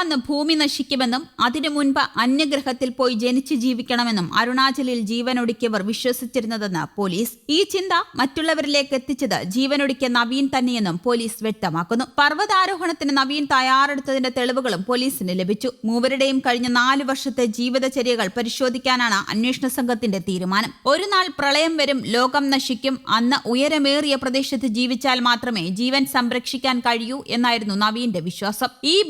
വന്ന് ഭൂമി നശിക്കുമെന്നും അതിനു മുൻപ് അന്യഗ്രഹത്തിൽ പോയി ജനിച്ചു ജീവിക്കണമെന്നും അരുണാചലിൽ ജീവനൊടുക്കിയവർ വിശ്വസിച്ചിരുന്നതെന്ന് പോലീസ്. ഈ ചിന്ത മറ്റുള്ളവരിലേക്ക് എത്തിച്ചത് ജീവനൊടുക്കിയ നവീൻ തന്നെയെന്നും പോലീസ് വ്യക്തമാക്കുന്നു. പർവതാരോഹണത്തിന് നവീൻ തയ്യാറെടുത്തതിന്റെ തെളിവുകളും പോലീസിന് ലഭിച്ചു. മൂവരുടെയും കഴിഞ്ഞ നാല് വർഷത്തെ ജീവിതചര്യകൾ പരിശോധിക്കാനാണ് അന്വേഷണ സംഘത്തിന്റെ തീരുമാനം. ഒരു നാൾ പ്രളയം വരും ലോകം നശിക്കും അന്ന് ഉയരമേറിയ പ്രദേശത്ത് ജീവിച്ചാൽ മാത്രമേ ജീവൻ സംരക്ഷിക്കാൻ കഴിയൂ എന്നായിരുന്നു നവീന്റെ വിശ്വാസം. ഈ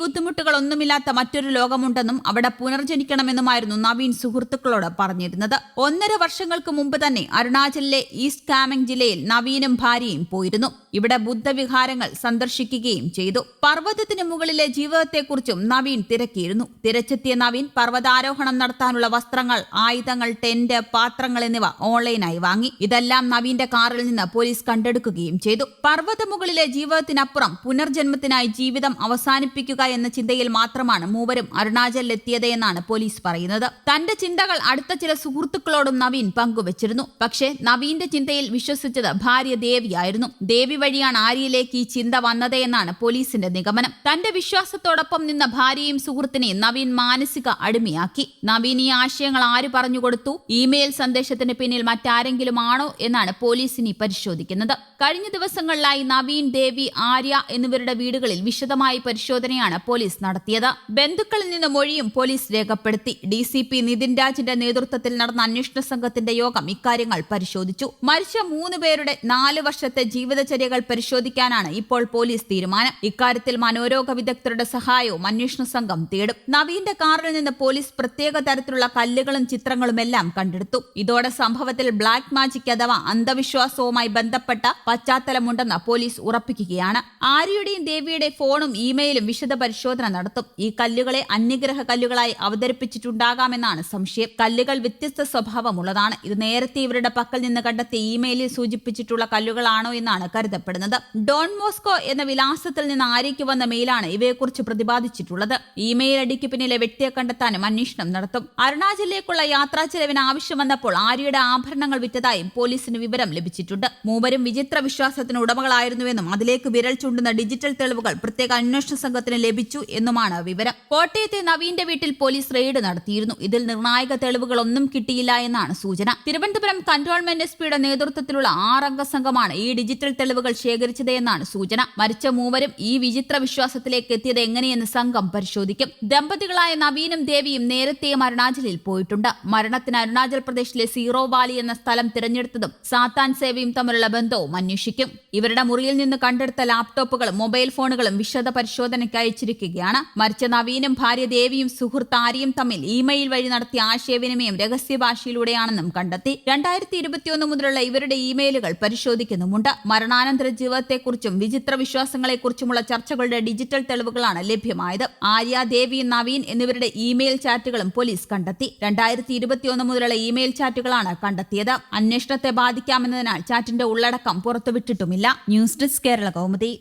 ബുദ്ധിമുട്ടുകളൊന്നുമില്ലാത്ത മറ്റൊരു ലോകമുണ്ടെന്നും അവിടെ പുനർജനിക്കണമെന്നുമായിരുന്നു നവീൻ സുഹൃത്തുക്കളോട് പറഞ്ഞിരുന്നത്. ഒന്നര വർഷങ്ങൾക്ക് മുമ്പ് തന്നെ അരുണാചലിലെ ഈസ്റ്റ് കാമെങ് ജില്ലയിൽ നവീനും ഭാര്യയും പോയിരുന്നു. ഇവിടെ ബുദ്ധവിഹാരങ്ങൾ സന്ദർശിക്കുകയും ചെയ്തു. പർവതത്തിന് മുകളിലെ ജീവിതത്തെക്കുറിച്ചും നവീൻ തിരക്കിയിരുന്നു. തിരച്ചെത്തിയ നവീൻ പർവതാരോഹണം നടത്താനുള്ള വസ്ത്രങ്ങൾ ആയുധങ്ങൾ ടെന്റ് പാത്രങ്ങൾ എന്നിവ ഓൺലൈനായി വാങ്ങി. ഇതെല്ലാം നവീന്റെ കാറിൽ നിന്ന് പോലീസ് കണ്ടെടുക്കുകയും ചെയ്തു. പർവതമുകളിലെ ജീവിതത്തിനപ്പുറം പുനർജന്മത്തിനായി ജീവിതം അവസാനിപ്പിക്കുക എന്ന ചിന്തയിൽ മാത്രമാണ് മൂവരും അരുണാചലിലെത്തിയത് എന്നാണ് പോലീസ് പറയുന്നത്. തന്റെ ചിന്തകൾ അടുത്ത ചില സുഹൃത്തുക്കളോടും നവീൻ പങ്കുവച്ചിരുന്നു. പക്ഷേ നവീന്റെ ചിന്തയിൽ വിശ്വസിച്ചത് ഭാര്യ ദേവിയായിരുന്നു. ദേവി വഴിയാണ് ആര്യയിലേക്ക് ഈ ചിന്ത വന്നത് എന്നാണ് പോലീസിന്റെ നിഗമനം. തന്റെ വിശ്വാസത്തോടൊപ്പം നിന്ന ഭാര്യയും സുഹൃത്തിനെയും നവീൻ മാനസിക അടിമയാക്കി. നവീൻ ഈ ആശയങ്ങൾ ആര് പറഞ്ഞുകൊടുത്തു? ഇമെയിൽ സന്ദേശത്തിന് പിന്നിൽ മറ്റാരെങ്കിലും ആണോ എന്നാണ് പോലീസ് ഇനി പരിശോധിക്കുന്നത്. കഴിഞ്ഞ ദിവസങ്ങളിലായി നവീൻ ദേവി ആര്യ എന്നിവരുടെ വീടുകളിൽ വിശദമായി പരിശോധനയാണ് പോലീസ് നടത്തിയത്. ബന്ധുക്കളിൽ നിന്ന് മൊഴിയും പോലീസ് രേഖപ്പെടുത്തി. ഡി സി പി നിതിൻ രാജിന്റെ നേതൃത്വത്തിൽ നടന്ന അന്വേഷണ സംഘത്തിന്റെ യോഗം ഇക്കാര്യങ്ങൾ പരിശോധിച്ചു. മരിച്ച മൂന്ന് പേരുടെ നാല് വർഷത്തെ ജീവിതചര്യകൾ പരിശോധിക്കാനാണ് ഇപ്പോൾ പോലീസ് തീരുമാനം. ഇക്കാര്യത്തിൽ മനോരോഗ വിദഗ്ധരുടെ സഹായവും അന്വേഷണ സംഘം തേടും. നവീന്റെ കാറിൽ നിന്ന് പോലീസ് പ്രത്യേക തരത്തിലുള്ള കല്ലുകളും ചിത്രങ്ങളുമെല്ലാം കണ്ടെടുത്തു. ഇതോടെ സംഭവത്തിൽ ബ്ലാക്ക് മാജിക് അഥവാ അന്ധവിശ്വാസവുമായി ബന്ധപ്പെട്ട പശ്ചാത്തലമുണ്ടെന്ന് പോലീസ് ഉറപ്പിക്കുകയാണ്. ആര്യയുടെയും ദേവിയുടെ ഫോണും ഇമെയിലും വിശദ പരിശോധന നടത്തും. ഈ കല്ലുകളെ അന്യഗ്രഹ കല്ലുകളായി അവതരിപ്പിച്ചിട്ടുണ്ടാകാമെന്നാണ് സംശയം. കല്ലുകൾ വ്യത്യസ്ത സ്വഭാവമുള്ളതാണ്. ഇത് നേരത്തെ ഇവരുടെ പക്കൽ നിന്ന് കണ്ടെത്തിയ ഇമെയിലിൽ സൂചിപ്പിച്ചിട്ടുള്ള കല്ലുകളാണോ എന്നാണ് കരുതപ്പെടുന്നത്. ഡോൺ മോസ്കോ എന്ന വിലാസത്തിൽ നിന്ന് ആര്യയ്ക്ക് വന്ന മെയിലാണ് ഇവയെക്കുറിച്ച് പ്രതിപാദിച്ചിട്ടുള്ളത്. ഇമെയിൽ അടിക്ക് പിന്നിലെ വ്യക്തിയെ കണ്ടെത്താനും അന്വേഷണം നടത്തും. അരുണാചലിലേക്കുള്ള യാത്രാ ചെലവിന് ആവശ്യം വന്നപ്പോൾ ആര്യയുടെ ആഭരണങ്ങൾ വിറ്റതായും പോലീസിന് വിവരം ലഭിച്ചിട്ടുണ്ട്. മൂവരും വിചിത്ര വിശ്വാസത്തിന് ഉടമകളായിരുന്നുവെന്നും അതിലേക്ക് വിരൽ ചൂണ്ടുന്ന ഡിജിറ്റൽ തെളിവുകൾ പ്രത്യേക അന്വേഷണ സംഘത്തിന് ലഭിച്ചു എന്നുമാണ് വിവരം. കോട്ടയത്തെ നവീന്റെ വീട്ടിൽ പോലീസ് റെയ്ഡ് നടത്തിയിരുന്നു. ഇതിൽ നിർണായക തെളിവുകളൊന്നും കിട്ടിയില്ല എന്നാണ് സൂചന. തിരുവനന്തപുരം കന്റോൺമെന്റ് എസ് പിയുടെ നേതൃത്വത്തിലുള്ള ആറംഗ സംഘമാണ് ഈ ഡിജിറ്റൽ തെളിവുകൾ ശേഖരിച്ചത് എന്നാണ് സൂചന. മരിച്ച മൂവരും ഈ വിചിത്ര വിശ്വാസത്തിലേക്ക് എത്തിയത് എങ്ങനെയെന്ന് സംഘം പരിശോധിക്കും. ദമ്പതികളായ നവീനും ദേവിയും നേരത്തെ അരുണാചലിൽ പോയിട്ടുണ്ട്. മരണത്തിന് അരുണാചൽ പ്രദേശിലെ സീറോ വാലി എന്ന സ്ഥലം തിരഞ്ഞെടുത്തതും സാത്താൻ സേവയും തമ്മിലുള്ള ബന്ധവും അന്വേഷിക്കും. ഇവരുടെ മുറിയിൽ നിന്ന് കണ്ടെടുത്ത ലാപ്ടോപ്പുകളും മൊബൈൽ ഫോണുകളും വിശദ പരിശോധനയ്ക്ക് അയച്ചിരിക്കുകയാണ്. മരിച്ച നവീനും ഭാര്യ ദേവിയും സുഹൃത്ത് ആര്യയും തമ്മിൽ ഇമെയിൽ വഴി നടത്തിയ ആശയവിനിമയം രഹസ്യ ഭാഷയിലൂടെയാണെന്നും കണ്ടെത്തി. രണ്ടായിരത്തി ഇരുപത്തിയൊന്ന് മുതലുള്ള ഇവരുടെ ഇമെയിലുകൾ പരിശോധിക്കുന്നുമുണ്ട്. മരണാനന്തര ജീവിതത്തെക്കുറിച്ചും വിചിത്ര വിശ്വാസങ്ങളെക്കുറിച്ചുമുള്ള ചർച്ചകളുടെ ഡിജിറ്റൽ തെളിവുകളാണ് ലഭ്യമായത്. ആര്യ ദേവി നവീൻ എന്നിവരുടെ ഇമെയിൽ ചാറ്റുകളും പോലീസ് കണ്ടെത്തി. രണ്ടായിരത്തി ഇരുപത്തിയൊന്ന് മുതലുള്ള ഇമെയിൽ ചാറ്റുകളാണ് കണ്ടെത്തിയത്. അന്വേഷണത്തെ ബാധിക്കാമെന്നതിനാൽ ചാറ്റിന്റെ ഉള്ളടക്കം പുറത്തുവിട്ടിട്ടുമില്ല. News desk Kerala Kaumudi.